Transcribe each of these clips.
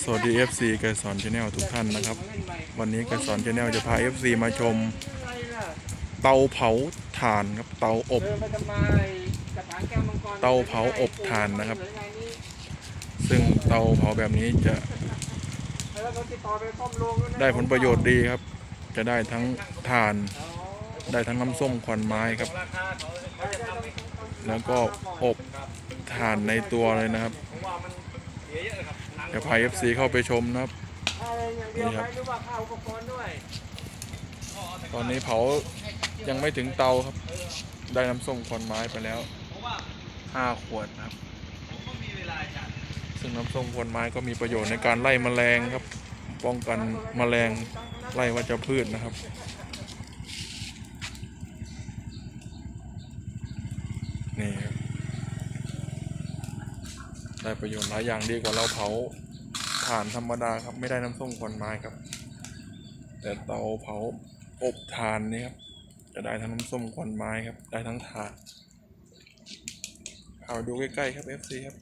สวัสดี FC ไกสอนชาแนลทุกท่านนะครับ วันนี้ไกสอนชาแนลจะพา FC มาชม เตาเผาถ่านครับเตาอบ เตาเผาอบถ่านนะครับ ซึ่งเตาเผาแบบนี้จะ ได้ผลประโยชน์ดีครับ จะได้ทั้งถ่าน ได้ทั้งน้ำส้มควันไม้ครับ แล้วก็อบถ่านในตัวเลยนะครับ เสียเยอะเลยครับหนังเดี๋ยวพา FC เข้าไปชมนะครับอะไรอย่างเดียวนี่ไหคมรับหรือว่าข้าวอุปกรณ์ด้วยตอนนี้เผายังไม่ถึงเตาครับ ได้น้ำส้มควันไม้ไปแล้ว5ขวดนะครับ ซึ่งน้ำส้มควันไม้ก็มีประโยชน์ในการไล่แมลงครับ ป้องกันแมลงไล่วัชพืชนะครับนี่ครับ ได้ประโยชน์หลายอย่างดีกว่าเราเผาถ่านธรรมดาครับ ไม่ได้น้ำส้มควันไม้ครับ แต่เตาเผาอบถ่านนี่ครับ จะได้ทั้งน้ำส้มควันไม้ครับ ได้ทั้งถ่านเอาดูใกล้ๆครับ FC ครับ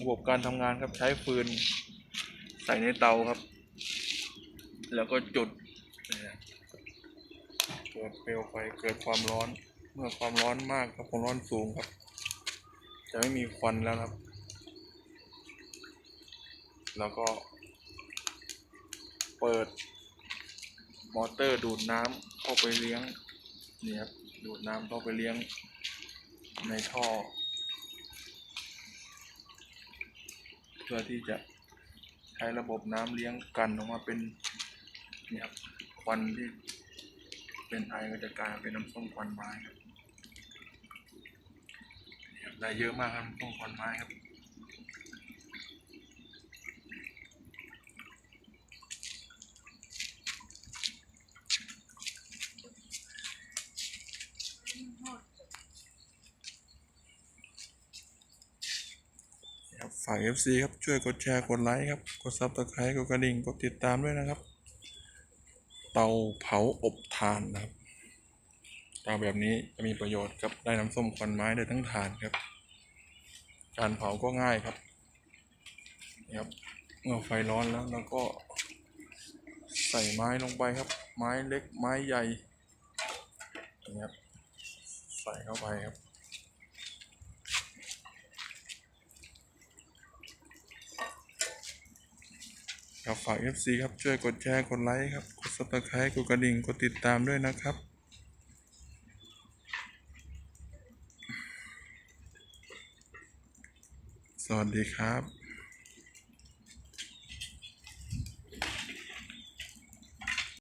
ระบบการทำงานครับใช้ฟืน ใส่ในเตาครับ แล้วก็จุดเนี่ยเกิดเปลวไฟเกิดความร้อน เมื่อความร้อนมากครับความร้อนสูงครับ จะไม่มีควันแล้วครับ แล้วก็ เปิด มอเตอร์ดูดน้ำเข้าไปเลี้ยงนี่ครับดูดน้ำเข้าไปเลี้ยงในท่อ เพื่อที่จะใช้ระบบน้ำเลี้ยงกันออกมาเป็นเนี่ยครับควันที่เป็นไอก็จะกลายเป็นน้ำส้มควันไม้ครับนี่ครับได้เยอะมากครับน้ำส้มควันไม้ครับ ฝาก FC ครับช่วยกดแชร์กดไลค์ครับ กดซับสไครต์กดกระดิ่งกดติดตามด้วยนะครับ เตาเผาอบถ่านนะครับเตาแบบนี้จะมีประโยชน์ครับได้น้ำส้มควันไม้ได้ทั้งถ่านครับ การเผาก็ง่ายครับนี่ครับเมื่อไฟร้อนแล้วเราก็ใส่ไม้ลงไปครับ ไม้เล็กไม้ใหญ่นี่ครับใส่เข้าไปครับ ครับฝาก FC ครับช่วยกดแชร์กดไลค์ครับกด subscribe กดกระดิ่งกดติดตามด้วยนะครับสวัสดีครับ